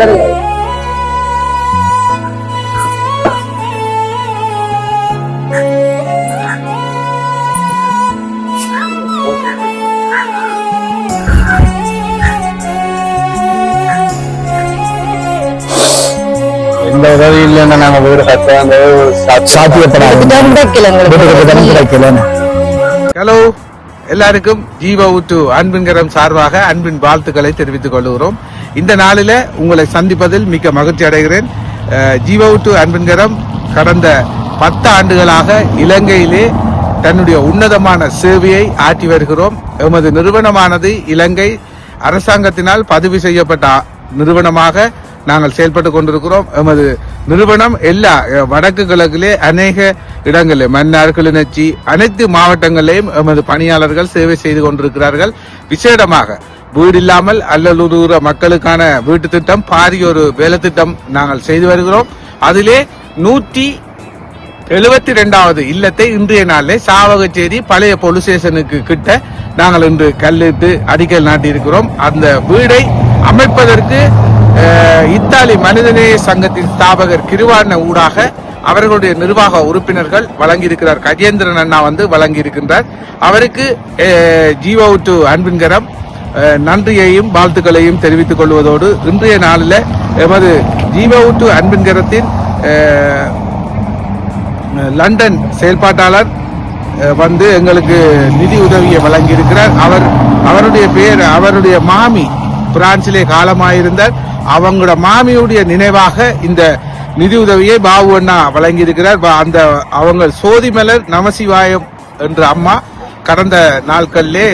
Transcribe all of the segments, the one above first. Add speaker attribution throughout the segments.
Speaker 1: இந்த உதவி இல்லைன்னா நாங்க வீடு கட்ட அந்த சாத்தியப்படாது.
Speaker 2: ஹலோ எல்லாருக்கும் ஜீவ ஊட்டு அன்பின்கரம் சார்பாக அன்பின் வாழ்த்துக்களை தெரிவித்துக் கொள்கிறோம். இந்த நாளில் உங்களை சந்திப்பதில் மிக்க மகிழ்ச்சி அடைகிறேன். அஹ், டு ஊட்டு அன்பின்கரம் கடந்த பத்து ஆண்டுகளாக இலங்கையிலே தன்னுடைய உன்னதமான சேவையை ஆற்றி வருகிறோம். எமது நிறுவனமானது இலங்கை அரசாங்கத்தினால் பதிவு செய்யப்பட்ட நிறுவனமாக நாங்கள் செயல்பட்டு கொண்டிருக்கிறோம். எமது நிறுவனம் எல்லா வடக்கு கிழக்கிலே அநேக இடங்களில் மன்னார் கிளிநொச்சி அனைத்து மாவட்டங்களிலேயும் எமது பணியாளர்கள் சேவை செய்து கொண்டிருக்கிறார்கள். விசேடமாக வீடு இல்லாமல் அல்லலுறுகிற மக்களுக்கான வீட்டு திட்டம் பாரிய ஒரு வேலை திட்டம் நாங்கள் செய்து வருகிறோம். அதிலே நூற்றி எழுபத்தி ரெண்டாவது இல்லத்தை இன்றைய நாளிலே சாவகச்சேரி பழைய போலீஸ் ஸ்டேஷனுக்கு கிட்ட நாங்கள் இன்று கல்லிட்டு அடிக்கல் நாட்டியிருக்கிறோம். அந்த வீடை அமைப்பதற்கு இத்தாலி மனிதநேய சங்கத்தின் ஸ்தாபகர் கிருவான ஊடாக அவர்களுடைய நிர்வாக உறுப்பினர்கள் வழங்கியிருக்கிறார். கஜேந்திரன் அண்ணா வந்து வழங்கியிருக்கின்றார். அவருக்கு ஜீவோ டு அன்பின்கரம் நன்றியையும் வாழ்த்துக்களையும் தெரிவித்துக் கொள்வதோடு இன்றைய நாளில் எமது ஜீவோ டு அன்பின்கரத்தின் அஹ், லண்டன் செயல்பாட்டாளர் வந்து எங்களுக்கு நிதி உதவியை வழங்கியிருக்கிறார். அவர் அவருடைய பேர் அவருடைய மாமி பிரான்சிலே காலமாயிருந்தார். அவங்களோட மாமியுடைய நினைவாக இந்த நிதி உதவியை பாபு அண்ணா வழங்கியிருக்கிறார். அந்த அவங்க சோதிமலர் நமசிவாயம் என்ற அம்மா கடந்த நாட்களிலே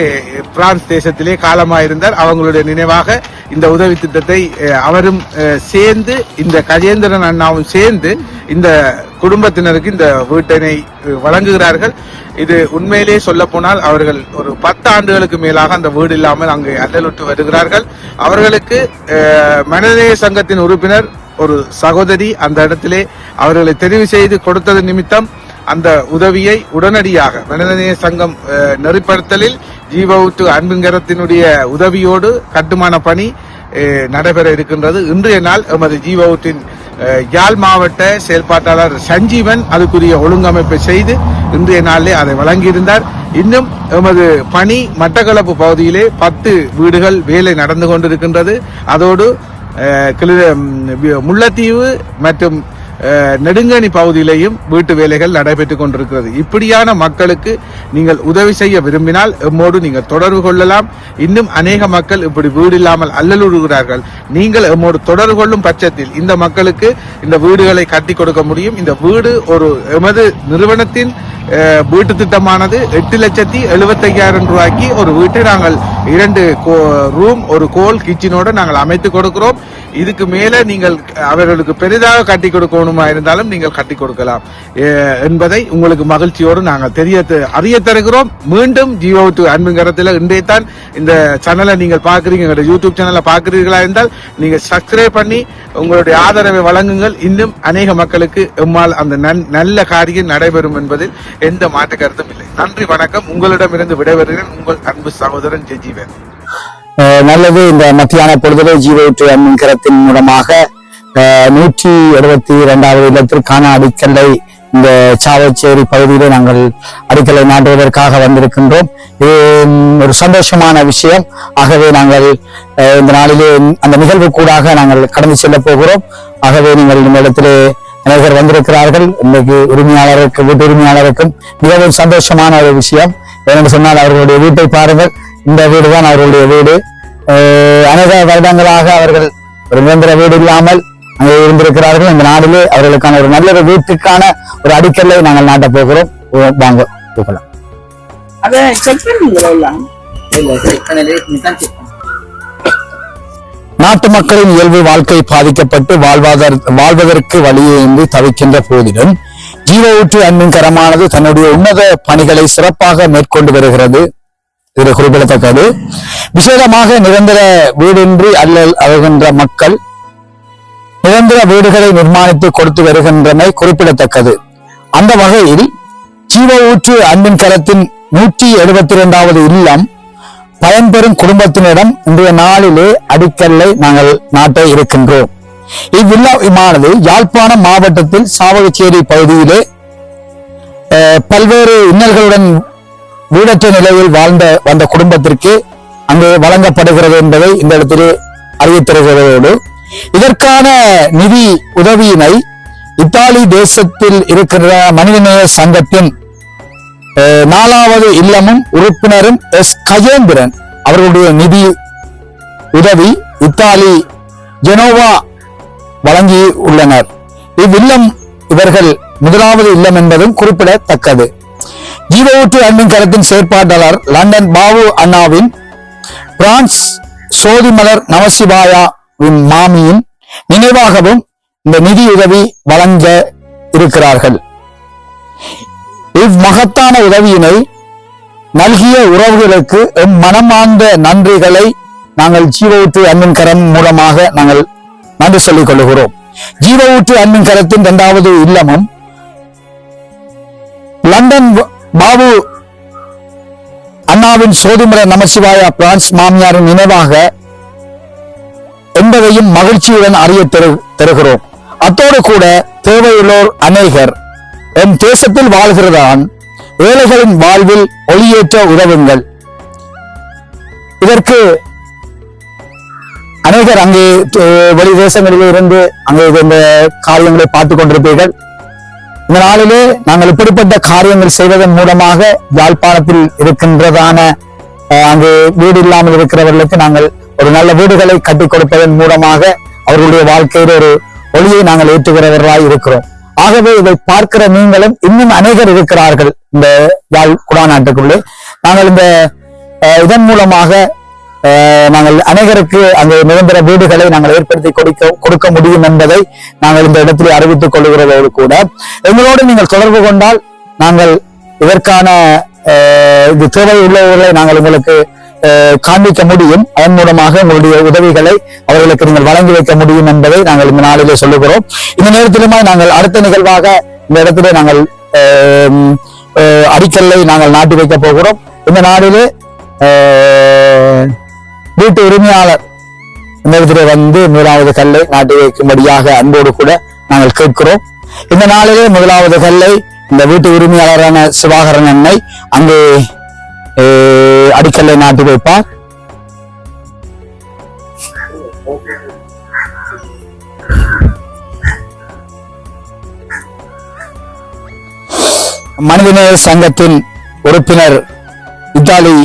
Speaker 2: பிரான்ஸ் தேசத்திலே காலமாயிருந்தார் அவங்களுடைய நினைவாக இந்த உதவி திட்டத்தை அவரும் சேர்ந்து இந்த கஜேந்திரன் அண்ணாவும் சேர்ந்து இந்த குடும்பத்தினருக்கு இந்த வீட்டினை வழங்குகிறார்கள். இது உண்மையிலே சொல்ல போனால் அவர்கள் ஒரு பத்து ஆண்டுகளுக்கு மேலாக அந்த வீடு இல்லாமல் அங்கு அல்லலுட்டு வருகிறார்கள். அவர்களுக்கு மனநேய சங்கத்தின் உறுப்பினர் ஒரு சகோதரி அந்த இடத்திலே அவர்களை தெரிவு செய்து கொடுத்தது நிமித்தம் அந்த உதவியை உடனடியாக மனிதநேய சங்கம் நெறிப்படுத்தலில் ஜீவவுத்து அன்புங்கரத்தினுடைய உதவியோடு கட்டுமான பணி நடைபெற இருக்கின்றது. இன்றைய நாள் எமது ஜீவவுத்தின் யாழ் மாவட்ட செயல்பாட்டாளர் சஞ்சீவன் அதுக்குரிய ஒழுங்கமைப்பை செய்து இன்றைய நாளிலே அதை வழங்கியிருந்தார். இன்னும் எமது பணி மட்டக்களப்பு பகுதியிலே பத்து வீடுகள் வேலை நடந்து கொண்டிருக்கின்றது. அதோடு கிளி- முல்லைத்தீவு மற்றும் நெடுங்கணி நெடுங்கனி பகுதியிலேயும் வீட்டு வேலைகள் நடைபெற்றுக் கொண்டிருக்கிறது. இப்படியான மக்களுக்கு நீங்கள் உதவி செய்ய விரும்பினால் எம்மோடு நீங்கள் தொடர்பு கொள்ளலாம். இன்னும் அநேக மக்கள் இப்படி வீடு இல்லாமல் அல்லலுறுகிறார்கள். நீங்கள் எம்மோடு தொடர்பு கொள்ளும் பட்சத்தில் இந்த மக்களுக்கு இந்த வீடுகளை கட்டி கொடுக்க முடியும். இந்த வீடு ஒரு எமது நிறுவனத்தின் வீட்டு திட்டமானது எட்டு லட்சத்தி எழுபத்தையாயிரம் ரூபாய்க்கு ஒரு வீட்டை நாங்கள் இரண்டு ரூம் ஒரு கோல் கிச்சனோடு நாங்கள் அமைத்து கொடுக்கிறோம். இதுக்கு மேல நீங்கள் அவர்களுக்கு பெரிதாக கட்டி கொடுக்கணுமா இருந்தாலும் நீங்கள் கட்டி கொடுக்கலாம். என்பதை உங்களுக்கு மகிழ்ச்சியோடு நாங்கள் தெரிய அறிய தருகிறோம். மீண்டும் ஜியோ டு அன்புங்கரத்தில் இன்றைய தான் இந்த சேனலை நீங்கள் பார்க்குறீங்க. எங்களுடைய யூடியூப் சேனலை பார்க்குறீர்களா இருந்தால் நீங்கள் சப்ஸ்கிரைப் பண்ணி உங்களுடைய ஆதரவை வழங்குங்கள். இன்னும் அநேக மக்களுக்கு எம்மால் அந்த நன்- நல்ல காரியம் நடைபெறும் என்பதில் எந்த மாற்று கருத்தும் இல்லை. நன்றி வணக்கம். உங்களிடமிருந்து விடைபெறுகிறேன். உங்கள் அன்பு சகோதரன் ஜெஜீவன்
Speaker 1: நல்லது. இந்த மத்தியான பொழுதுல ஜீரோட்டு அன்பின்கரத்தின் மூலமாக நூற்றி எழுபத்தி இரண்டாவது இல்லத்திற்கான அடிக்கல்லை இந்த சாவச்சேரி பகுதியிலே நாங்கள் அடிக்கலை நாட்டுவதற்காக வந்திருக்கின்றோம். இது ஒரு சந்தோஷமான விஷயம். ஆகவே நாங்கள் இந்த நாளிலே அந்த நிகழ்வு கூடாக நாங்கள் கடந்து செல்ல போகிறோம். ஆகவே நீங்கள் இந்த இடத்திலே அநேகர் வந்திருக்கிறார்கள். இன்னைக்கு உரிமையாளருக்கு வீட்டு உரிமையாளருக்கும் மிகவும் சந்தோஷமான ஒரு விஷயம். ஏனென்று சொன்னால் அவர்களுடைய வீட்டை பாருங்கள். இந்த வீடு தான் அவர்களுடைய வீடு அநேக வருடங்களாக அவர்கள் ஒரு நிரந்தர வீடு இல்லாமல் அங்கே இருந்திருக்கிறார்கள். இந்த நாளிலே அவர்களுக்கான ஒரு நல்ல ஒரு வீட்டுக்கான ஒரு அடிக்கல்லை நாங்கள் நாட்ட போகிறோம். வாங்க போகலாம். நாட்டு மக்களின் இயல்பு வாழ்க்கை பாதிக்கப்பட்டு வாழ்வாதார வாழ்வதற்கு வழியின்றி தவிக்கின்ற போதிலும் ஜீவ ஊற்று அன்பின் கரமானது தன்னுடைய உன்னத பணிகளை சிறப்பாக மேற்கொண்டு வருகிறது. இது குறிப்பிடத்தக்கது. விசேடமாக நிரந்தர வீடின்றி அல்லல் அழுகின்ற மக்கள் நிரந்தர வீடுகளை நிர்மாணித்து கொடுத்து வருகின்றமை குறிப்பிடத்தக்கது. அந்த வகையில் ஜீவ ஊற்று அன்பின் கரத்தின் நூற்றி எழுபத்தி இரண்டாவது இல்லம் பயன்பெறும் குடும்பத்தினரிடம் இன்றைய நாளிலே அடிக்கல்லை நாங்கள் நாட்ட இருக்கின்றோம். இவ்வில்லமானது யாழ்ப்பாணம் மாவட்டத்தில் சாவகச்சேரி பகுதியிலே பல்வேறு இன்னல்களுடன் வீடற்ற நிலையில் வாழ்ந்த வந்த குடும்பத்திற்கு அங்கு வழங்கப்படுகிறது என்பதை இந்த இடத்திலே அறிவித்திருக்கிறதோடு இதற்கான நிதி உதவியினை இத்தாலி தேசத்தில் இருக்கிற மனிதநேய சங்கத்தின் நாலாவது இல்லமும் உறுப்பினரும் எஸ் கஜேந்திரன் அவர்களுடைய நிதி உதவி இத்தாலி ஜெனோவா வழங்கி உள்ளனர் இவ்வில்லம் இவர்கள் முதலாவது இல்லம் என்பதும் குறிப்பிடத்தக்கது. ஜீவஊற்று அன்பின் கரத்தின் செயற்பாட்டாளர் லண்டன் பாபு அண்ணாவின் பிரான்ஸ் சோதிமலர் நமசிவாயாவின் மாமியின் நினைவாகவும் இந்த நிதி உதவி வழங்க இருக்கிறார்கள். இம்மகத்தான உதவியினை நல்கிய உறவுகளுக்கு எம் மனமார்ந்த நன்றிகளை நாங்கள் ஜீவவுற்று அன்பின் கரம் மூலமாக நாங்கள் நன்றி சொல்லிக் கொள்கிறோம் ஜீவவுற்று அன்பின் கரத்தின் இரண்டாவது இல்லமும் லண்டன் பாபு அண்ணாவின் சோதிமுறை நமசிவாயா பிரான்ஸ் மாமியாரின் நினைவாக என்பதையும் மகிழ்ச்சியுடன் அறிய தரு- தருகிறோம். அத்தோடு கூட தேவையுள்ளோர் அநேகர். என் தேசத்தில் வாழ்கிறதான் ஏழைகளின் வாழ்வில் ஒளியேற்ற உதவுங்கள். இதற்கு அநேகர் அங்கே வெளி தேசங்களில் இருந்து அங்கே இந்த காரியங்களை பார்த்துக் கொண்டிருப்பீர்கள். இந்த நாளிலே நாங்கள் இப்படிப்பட்ட காரியங்கள் செய்வதன் மூலமாக யாழ்ப்பாணத்தில் இருக்கின்றதான அங்கே அங்கு வீடு இல்லாமல் இருக்கிறவர்களுக்கு நாங்கள் ஒரு நல்ல வீடுகளை கட்டி கொடுப்பதன் மூலமாக அவர்களுடைய வாழ்க்கையில் ஒரு ஒளியை நாங்கள் ஏற்றுகிறவர்களாய் இருக்கிறோம். ஆகவே இதை பார்க்கிற நீங்களும் இன்னும் அநேகர் இருக்கிறார்கள் இந்த யாழ் குடா நாட்டுக்குள்ளே நாங்கள் இந்த இதன் மூலமாக நாங்கள் அநேகருக்கு அங்கே நிரந்தர வீடுகளை நாங்கள் ஏற்படுத்தி கொடுக்க கொடுக்க முடியும் என்பதை நாங்கள் இந்த இடத்தில் அறிவித்துக் கொள்கிறதோடு கூட. எங்களோடு நீங்கள் தொடர்பு கொண்டால் நாங்கள் இதற்கான இது தேவை உள்ளவர்களை நாங்கள் உங்களுக்கு காண்பிக்க முடியும். அதன் மூலமாக உங்களுடைய உதவிகளை அவர்களுக்கு நீங்கள் வழங்கி வைக்க முடியும் என்பதை நாங்கள் இந்த நாளிலே சொல்லுகிறோம். இந்த நேரத்திலுமே நாங்கள் அடுத்த நிகழ்வாக இந்த இடத்திலே நாங்கள் அடிக்கல்லை நாங்கள் நாட்டி வைக்க போகிறோம். இந்த நாளிலே வீட்டு உரிமையாளர். இந்த இடத்துல வந்து முதலாவது கல்லை நாட்டி வைக்கும்படியாக அன்போடு கூட நாங்கள் கேட்கிறோம். இந்த நாளிலே முதலாவது கல்லை இந்த வீட்டு உரிமையாளரான சிவாகரன் அன்னை அங்கே அடிக்கல்லை நாட்டி வைப்பார். மனிதநேய சங்கத்தின் உறுப்பினர் இத்தாலி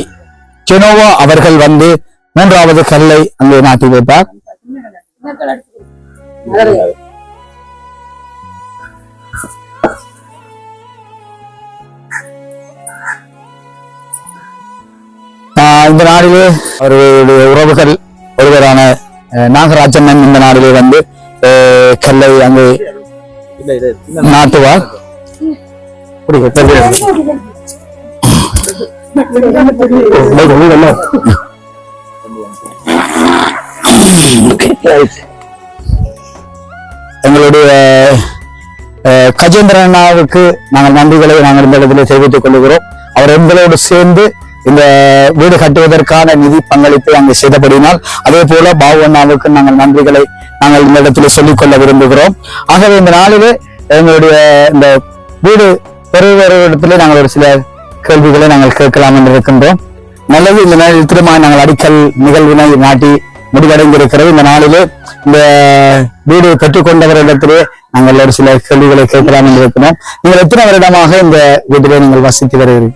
Speaker 1: ஜெனோவா அவர்கள் வந்து மூன்றாவது கல்லை அங்கே நாட்டி வைப்பார். இந்த நாளிலே அவர்களுடைய உறவுகள் ஒருவரான நாகராஜன் இந்த நாளிலே வந்து கல்லை அங்கே நாட்டுவார் புரியுது, எங்களுடைய கஜேந்திர அண்ணாவுக்கு நாங்கள் நன்றிகளை நாங்கள் இந்த இடத்துல தெரிவித்துக் கொள்கிறோம். அவர் எங்களோடு சேர்ந்து இந்த வீடு கட்டுவதற்கான நிதி பங்களிப்பை அங்கு செய்தபடினால் அதே போல பாபு அண்ணாவுக்கு நாங்கள் நன்றிகளை நாங்கள் இந்த இடத்துல சொல்லிக்கொள்ள விரும்புகிறோம். ஆகவே இந்த நாளிலே எங்களுடைய இந்த வீடு பெறுவரிடத்திலே நாங்கள் ஒரு சில கேள்விகளை நாங்கள் கேட்கலாம் என்று இருக்கின்றோம். நல்லது இந்த நாளில் திரும்ப நாங்கள் அடிக்கல் நிகழ்வினை நாட்டி முடிவடைந்திருக்கிறது. இந்த நாளிலே இந்த வீடு பெற்றுக்கொண்டவரிடத்திலே நாங்கள் ஒரு சில கேள்விகளை கேட்கலாம் என்று இருக்கிறோம். நீங்கள் எத்தனை வருடமாக இந்த வீட்டிலே நீங்கள் வசித்து வருகிறீர்கள்?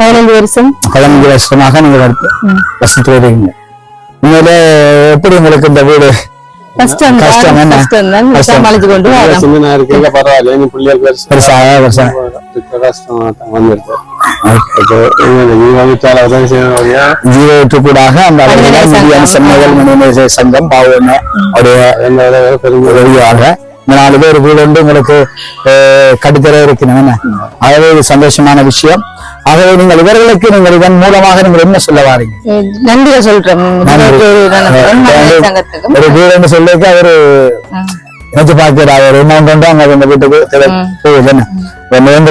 Speaker 3: பதினைந்து வருஷம்.
Speaker 1: பதினஞ்சு வருஷமாக நீங்கள் வசித்து வருகிறீங்க உண்மையிலே எப்படி உங்களுக்கு இந்த வீடு
Speaker 3: கஷ்டம். சமாளிச்சு கொண்டு
Speaker 4: பரவாயில்ல நீ பிள்ளைகள் பெருசு
Speaker 1: பெருசாக கூடாக அந்த
Speaker 3: சங்கம்.
Speaker 1: பாவன அவருடைய உதவியாக இந்த நாலு பேர் வீடு வந்து உங்களுக்கு அஹ், கட்டுத்தர இருக்கணும் ஆகவே இது சந்தோஷமான விஷயம். ஆகவே நீங்கள் இவர்களுக்கு நீங்கள் இதன் மூலமாக நீங்கள் என்ன சொல்ல வாரீங்க? நன்றி.
Speaker 3: சங்கத்துக்கும்.
Speaker 1: ஒரு வீடுன்னு சொல்லிக்க அவரு. நினைச்சு பார்க்கிறார். ஒரு அமௌண்ட் வந்து அந்த வீட்டுக்கு என்ன?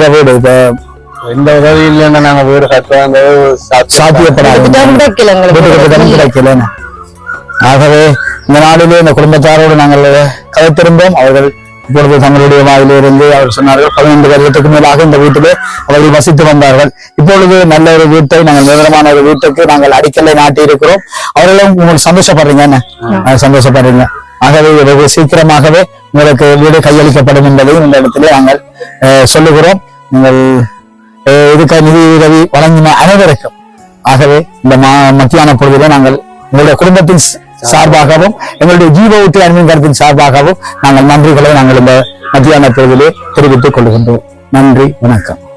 Speaker 1: வீடு. இப்ப
Speaker 4: எந்த உதவி இல்லைன்னா நாங்க வீடு அந்த
Speaker 1: சாத்தியப்படாது. ஆகவே இந்த நாளிலே இந்த குடும்பத்தாரோடு நாங்கள் கதைத்திருந்தோம். அவர்கள் இப்பொழுது தங்களுடைய வாயிலிருந்து அவர் சொன்னார்கள் பதினைந்து வருடத்துக்கு மேலாக இந்த வீட்டிலே அவர்கள் வசித்து வந்தார்கள். இப்பொழுது நல்ல ஒரு வீட்டை நாங்கள் நிரந்தரமான ஒரு வீட்டுக்கு நாங்கள் அடிக்கலை நாட்டி இருக்கிறோம் அவர்களும் உங்களுக்கு சந்தோஷப்படுறீங்க என்ன? சந்தோஷப்படுறீங்க. ஆகவே வெகு சீக்கிரமாகவே உங்களுக்கு வீடு கையளிக்கப்படும் என்பதையும் இந்த இடத்திலே நாங்கள் அஹ், சொல்லுகிறோம். நீங்கள் இதுக்கு நிதி உதவி வழங்கின அனைவருக்கும். ஆகவே இந்த மா- மத்தியான பொழுதிலே நாங்கள் எங்களுடைய குடும்பத்தின் சார்பாகவும் எங்களுடைய ஜீவ ஊற்றி அன்பின் கருத்தின் சார்பாகவும் நாங்கள் நன்றிகளை நாங்கள் இந்த மத்தியான பொழுதிலே தெரிவித்துக் கொள்கின்றோம். நன்றி வணக்கம்.